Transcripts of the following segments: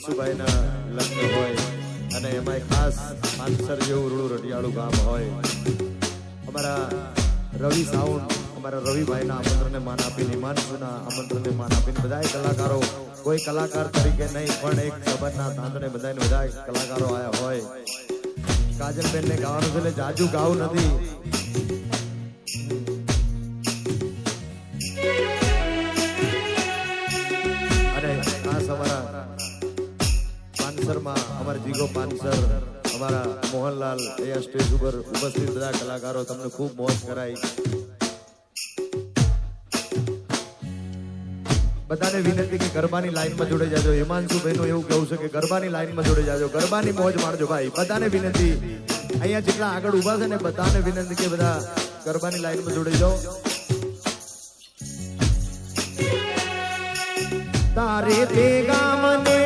હિમાંશુભાઈના લગ્ન હોય અને એમાંય ખાસ માનસર જેવું રૂડું રઢિયાળું ગામ હોય. અમારા રવિ સાઉન્ડ અમારા રવિભાઈના આમંત્રણને માન આપીને, હિમાંશુના આમંત્રણને માન આપીને બધા કલાકારો, કોઈ કલાકાર તરીકે નહીં, પણ એક ખબરના તાંતણે બધાને બધા કલાકારો આયા હોય. કાજલબેનને ગાવાનું છે એટલે જાજુ ગાવું નથી. પાનસરમાં અમારા જીગો પાનસર, અમારા મોહનલાલ અહીંયા સ્ટેજ ઉપર ઉપસ્થિત બધા કલાકારો, તમને ખૂબ મોજ કરાઈ બધાને વિનંતી કે ગરબાની લાઈનમાં જોડે જાજો. હિમાંશુભાઈ નું એવું કહેવું છે કે ગરબાની લાઈનમાં જોડે જાજો. ગરબાની મોજ માણજો ભાઈ. બધાને વિનંતી. અહીંયા જેટલા આગળ ઊભા છે ને બધાને વિનંતી કે બધા ગરબાની લાઈનમાં જોડે જાઓ. તારે તે ગામને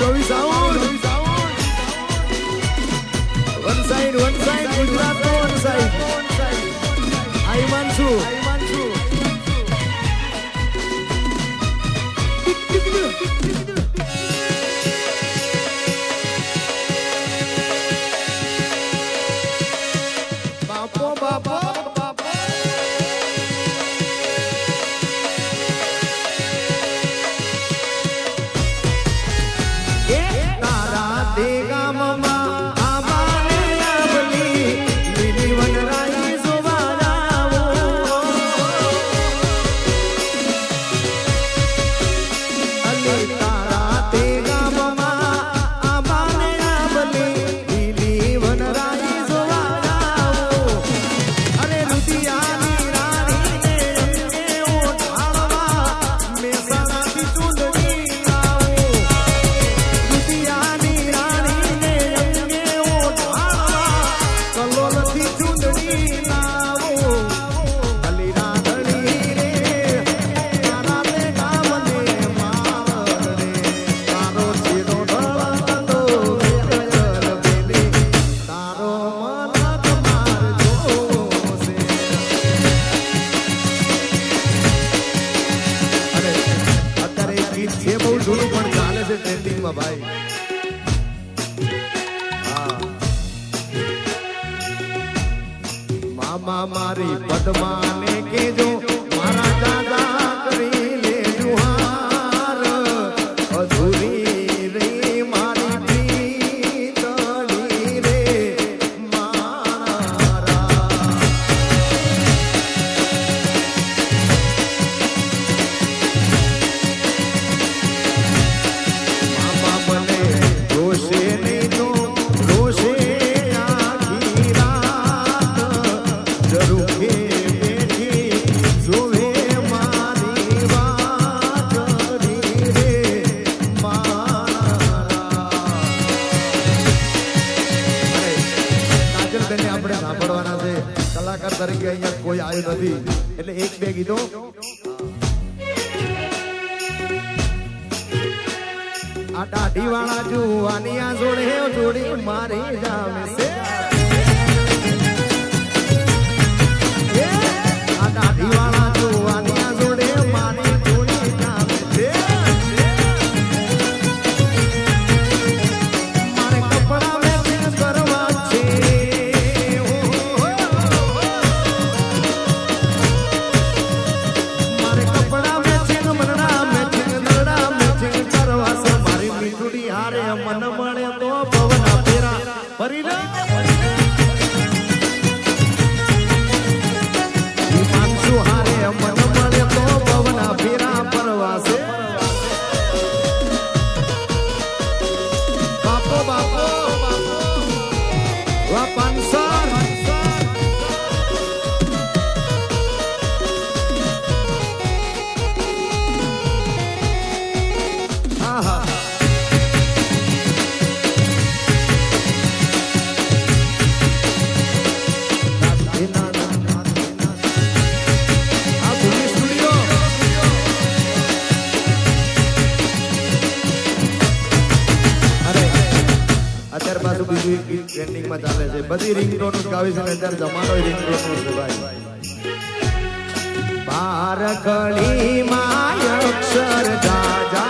Ravi sound one side one side Gujarat one side આઈ માનસુ આઈ માનસુ બાપો મામા મારી પદ્માને કેજો કલાકાર અહીંયા કોઈ આવ્યું નથી. એટલે એક, બે ગીતો. આ દાઢી વાળા જુવાની આ જોડે, જોડી મારી જામે બીજું ટ્રેન્ડિંગમાં ચાલે છે. બધી રિંગટોન ગાવી છે અત્યારે જમાનો રિંગટોન છે ભાઈ. બારકડી માય અક્ષર જાજા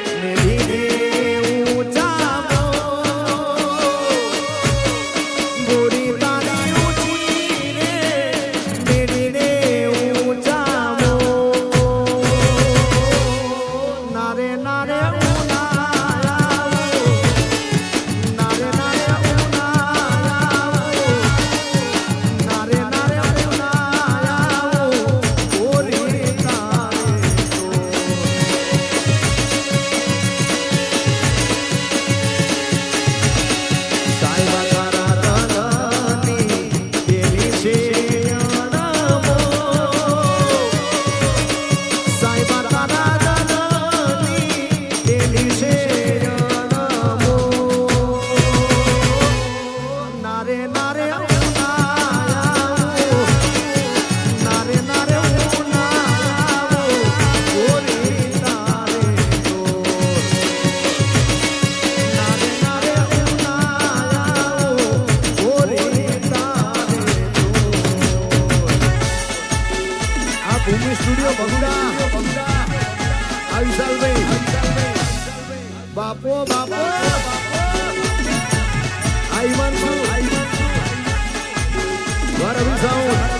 બાપો બાપો આ ઈમાનસુ વાર રવિ સાઉન્ડ Yeah.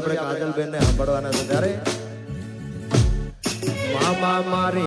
પછી આપણે કાજલબેનને સાંભળવાના છે ત્યારે. મામા મારી